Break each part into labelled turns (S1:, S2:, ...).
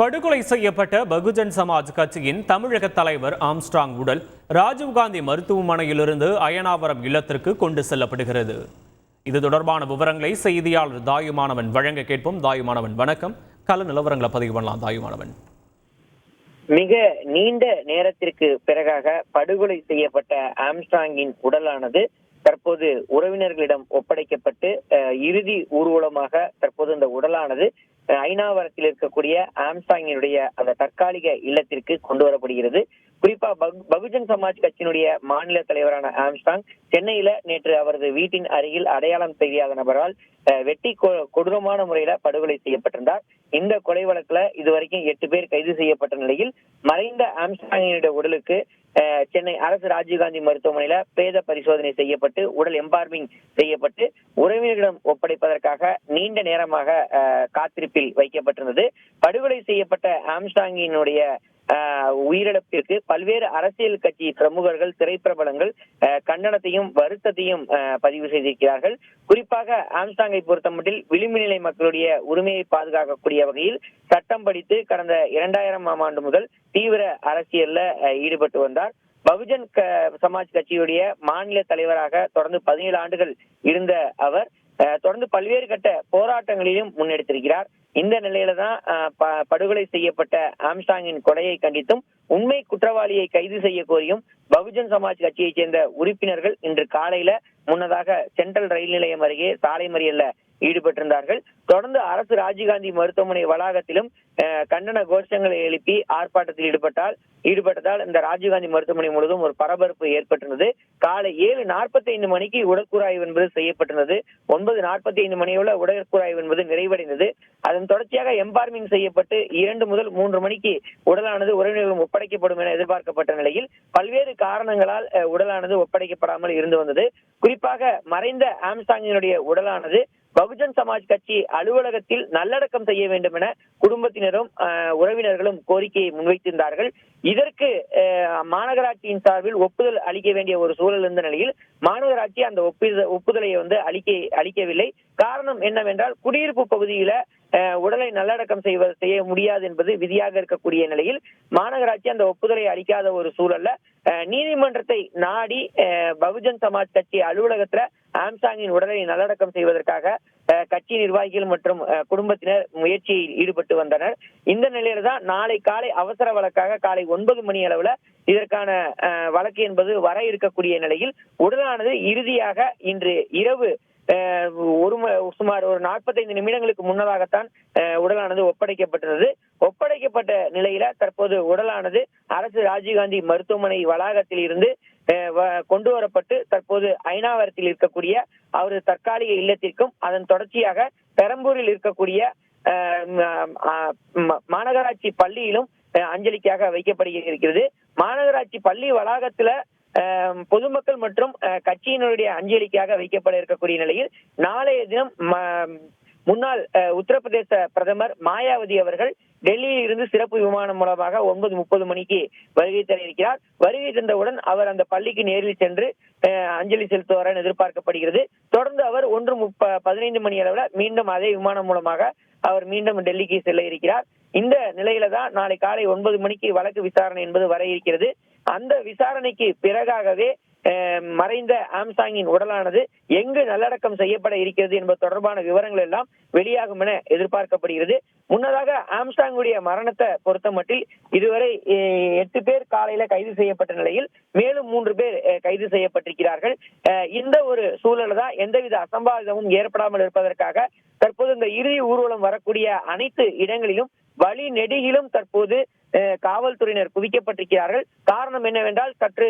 S1: படுகொலை செய்யப்பட்ட பகுஜன் சமாஜ் கட்சியின் தமிழக தலைவர் ஆம்ஸ்ட்ராங் உடல் ராஜீவ்காந்தி மருத்துவமனையிலிருந்து அயனாவரம் இல்லத்திற்கு கொண்டு செல்லப்படுகிறது. இது தொடர்பான விவரங்களை செய்தியாளர் தாயுமானவன் வழங்க கேட்போம். தாயுமானவன் வணக்கம். கல நிலவரங்களை பதிவு பண்ணலாம் தாயுமானவன்.
S2: மிக நீண்ட நேரத்திற்கு பிறகாக படுகொலை செய்யப்பட்ட ஆம்ஸ்ட்ராங்கின் உடலானது தற்போது உறவினர்களிடம் ஒப்படைக்கப்பட்டு இறுதி ஊர்வலமாக தற்போது இந்த உடலானது ஐநாவரத்தில் இருக்கக்கூடிய ஆம்சாங்கினுடைய அந்த தற்காலிக இல்லத்திற்கு கொண்டு வரப்படுகிறது. குறிப்பா பகுஜன் சமாஜ் கட்சியினுடைய மாநில தலைவரான ஆம்ஸ்ட்ராங் சென்னையில நேற்று அவரது வீட்டின் அருகில் அடையாளம் தெரியாத நபரால் வெட்டி கொடூரமான முறையில படுகொலை செய்யப்பட்டிருந்தார். இந்த கொலை வழக்குல இதுவரைக்கும் எட்டு பேர் கைது செய்யப்பட்ட நிலையில் மறைந்த ஆம்ஸ்ட்ராங்கினுடைய உடலுக்கு சென்னை அரசு ராஜீவ்காந்தி மருத்துவமனையில பேத பரிசோதனை செய்யப்பட்டு உடல் எம்பார்மிங் செய்யப்பட்டு உறவினர்களிடம் ஒப்படைப்பதற்காக நீண்ட நேரமாக காத்திருப்பில் வைக்கப்பட்டிருந்தது. படுகொலை செய்யப்பட்ட ஆம்ஸ்டாங்கினுடைய உயிரிழப்பிற்கு பல்வேறு அரசியல் கட்சி பிரமுகர்கள் திரைப்பிரபலங்கள் அஹ், கண்டனத்தையும் வருத்தத்தையும் பதிவு செய்திருக்கிறார்கள். குறிப்பாக ஆம்ஸ்டாங்கை பொறுத்தமட்டில் விளிம்பு நிலை மக்களுடைய உரிமையை பாதுகாக்கக்கூடிய வகையில் சட்டம் படித்து கடந்த இரண்டாயிரம் ஆம் ஆண்டு முதல் தீவிர அரசியல்ல ஈடுபட்டு வந்தார். பகுஜன் க- சமாஜ் கட்சியுடைய மாநில தலைவராக தொடர்ந்து பதினேழு ஆண்டுகள் இருந்த அவர் தொடர்ந்து பல்வேறு கட்ட போராட்டங்களிலும் முன்னெடுத்திருக்கிறார். இந்த நிலையில தான் ப- படுகொலை செய்யப்பட்ட ஆம்ஸ்டாங்கின் கொலையை கண்டித்தும் உண்மை குற்றவாளியை கைது செய்ய கோரியும் பகுஜன் சமாஜ் கட்சியைச் சேர்ந்த உறுப்பினர்கள் இன்று காலையில முன்னதாக சென்ட்ரல் ரயில் நிலையம் அருகே சாலை மறியல்ல ஈடுபட்டிருந்தார்கள். தொடர்ந்து அரசு ராஜீவ்காந்தி மருத்துவமனை வளாகத்திலும் கண்டன கோஷங்களை எழுப்பி ஆர்ப்பாட்டத்தில் ஈடுபட்டால் ஈடுபட்டதால் இந்த ராஜீவ்காந்தி மருத்துவமனை முழுவதும் ஒரு பரபரப்பு ஏற்பட்டிருந்தது. காலை ஏழு நாற்பத்தி ஐந்து மணிக்கு உடற்கூறாய்வு என்பது செய்யப்பட்டிருந்தது. ஒன்பது நாற்பத்தி ஐந்து மணியுள்ள உடற்கூறாய்வு என்பது நிறைவடைந்தது. அதன் தொடர்ச்சியாக எம்பார்மிங் செய்யப்பட்டு இரண்டு முதல் மூன்று மணிக்கு உடலானது உறவினர்களும் ஒப்படைக்கப்படும் என எதிர்பார்க்கப்பட்ட நிலையில் பல்வேறு காரணங்களால் உடலானது ஒப்படைக்கப்படாமல் இருந்து வந்தது. குறிப்பாக மறைந்த ஆம்சாங்கினுடைய உடலானது பகுஜன் சமாஜ் கட்சி அலுவலகத்தில் நல்லடக்கம் செய்ய வேண்டும் என குடும்பத்தினரும் அஹ், உறவினர்களும் கோரிக்கையை முன்வைத்திருந்தார்கள். இதற்கு மாநகராட்சியின் சார்பில் ஒப்புதல் அளிக்க வேண்டிய ஒரு சூழல் இருந்த நிலையில் மாநகராட்சி அந்த ஒப்புதலை வந்து அளிக்க அளிக்கவில்லை. காரணம் என்னவென்றால் குடியிருப்பு பகுதியில அஹ், உடலை நல்லடக்கம் செய்வ செய்ய முடியாது என்பது விதியாக இருக்கக்கூடிய நிலையில் மாநகராட்சி அந்த ஒப்புதலை அளிக்காத ஒரு சூழல்ல நீதிமன்றத்தை நாடி அஹ், பகுஜன் சமாஜ் கட்சி அலுவலகத்துல ஆம்சாங்கின் உடலை நல்லடக்கம் செய்வதற்காக கட்சி நிர்வாகிகள் மற்றும் குடும்பத்தினர் முயற்சியில் ஈடுபட்டு வந்தனர். இந்த நிலையில தான் நாளை காலை அவசர வழக்காக காலை ஒன்பது மணி அளவுல இதற்கான அஹ், வழக்கு என்பது வர இருக்கக்கூடிய நிலையில் உடலானது இறுதியாக இன்று இரவு அஹ், ஒரு சுமார் ஒரு நாற்பத்தைந்து நிமிடங்களுக்கு முன்னதாகத்தான் அஹ், உடலானது ஒப்படைக்கப்பட்டிருந்தது ஒப்படைக்கப்பட்ட நிலையில தற்போது உடலானது அரசு ராஜீவ்காந்தி மருத்துவமனை வளாகத்தில் இருந்து கொண்டு வரப்பட்டு தற்போது ஐநாவரத்தில் இருக்கக்கூடிய அவரது தற்காலிக இல்லத்திற்கும் அதன் தொடர்ச்சியாக பெரம்பூரில் இருக்கக்கூடிய மாநகராட்சி பள்ளியிலும் அஹ், அஞ்சலிக்காக வைக்கப்படுகிறது மாநகராட்சி பள்ளி வளாகத்துல அஹ், பொதுமக்கள் மற்றும் கட்சியினருடைய கட்சியினுடைய அஞ்சலிக்காக வைக்கப்பட இருக்கக்கூடிய நிலையில் நாளைய தினம் ம- முன்னாள் உத்தரப்பிரதேச பிரதமர் மாயாவதி அவர்கள் டெல்லியில் இருந்து சிறப்பு விமானம் மூலமாக ஒன்பது முப்பது மணிக்கு வருகை தர இருக்கிறார் வருகை தந்தவுடன் அவர் அந்த பள்ளிக்கு நேரில் சென்று அஹ், அஞ்சலி செலுத்துவார் என எதிர்பார்க்கப்படுகிறது. தொடர்ந்து அவர் ஒன்று முப்ப பதினைந்து மணி அளவில் மீண்டும் அதே விமானம் மூலமாக அவர் மீண்டும் டெல்லிக்கு செல்ல இருக்கிறார். இந்த நிலையில தான் நாளை காலை ஒன்பது மணிக்கு வழக்கு விசாரணை என்பது வர இருக்கிறது. அந்த விசாரணைக்கு பிறகாகவே மறைந்த ஆம்சாங்கின் உடலானது எங்கு நல்லடக்கம் செய்யப்பட இருக்கிறது என்பது தொடர்பான விவரங்கள் எல்லாம் வெளியாகும் என எதிர்பார்க்கப்படுகிறது. முன்னதாக ஆம்சாங்குடைய மரணத்தை பொறுத்தமட்டில் இதுவரை எட்டு பேர் காலையில கைது செய்யப்பட்ட நிலையில் மேலும் மூன்று பேர் கைது செய்யப்பட்டிருக்கிறார்கள். இந்த ஒரு சூழல் தான் எந்தவித அசம்பாவிதமும் ஏற்படாமல் இருப்பதற்காக தற்போது இந்த இறுதி ஊர்வலம் வரக்கூடிய அனைத்து இடங்களிலும் வழி நெடுகிலும் தற்போது காவல்துறையினர் குவிக்கப்பட்டிருக்கிறார்கள். காரணம் என்னவென்றால் சற்று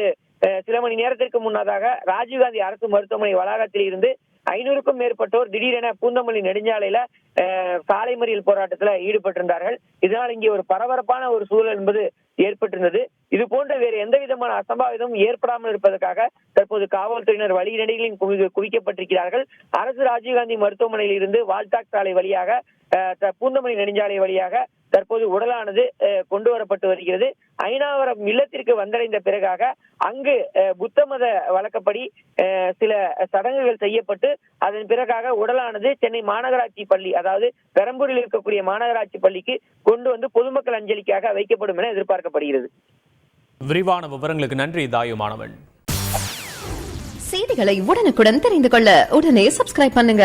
S2: சில மணி நேரத்திற்கு முன்னதாக ராஜீவ்காந்தி அரசு மருத்துவமனை வளாகத்தில் இருந்து ஐநூறுக்கும் மேற்பட்டோர் திடீரென பூந்தமல்லி நெடுஞ்சாலையில அஹ், சாலை மறியல் போராட்டத்துல ஈடுபட்டிருந்தார்கள். இதனால் இங்கே ஒரு பரபரப்பான ஒரு சூழல் என்பது ஏற்பட்டிருந்தது. இது போன்ற வேறு எந்த விதமான அசம்பாவிதமும் ஏற்படாமல் இருப்பதற்காக தற்போது காவல்துறையினர் வழிநடைகளில் குவிக்கப்பட்டிருக்கிறார்கள். அரசு ராஜீவ்காந்தி மருத்துவமனையில் இருந்து வால்டாக் சாலை வழியாக பூந்தமணி நெடுஞ்சாலை வழியாக தற்போது உடலானது கொண்டு வரப்பட்டு வருகிறது. ஐநாவரம் இல்லத்திற்கு வந்தடைந்த பிறகாக அங்கு புத்த மத வழக்கப்படி சில சடங்குகள் செய்யப்பட்டு அதன் பிறகாக உடலானது சென்னை மாநகராட்சி பள்ளி அதாவது பெரம்பூரில் இருக்கக்கூடிய மாநகராட்சி பள்ளிக்கு கொண்டு வந்து பொதுமக்கள் அஞ்சலிக்காக வைக்கப்படும் என எதிர்பார்க்க எதிர்பார்க்கப்படுகிறது
S1: விரிவான விவரங்களுக்கு நன்றி தாயுமானவன்
S3: செய்திகளை உடனுக்குடன் தெரிந்து கொள்ள உடனே சப்ஸ்கிரைப் பண்ணுங்க.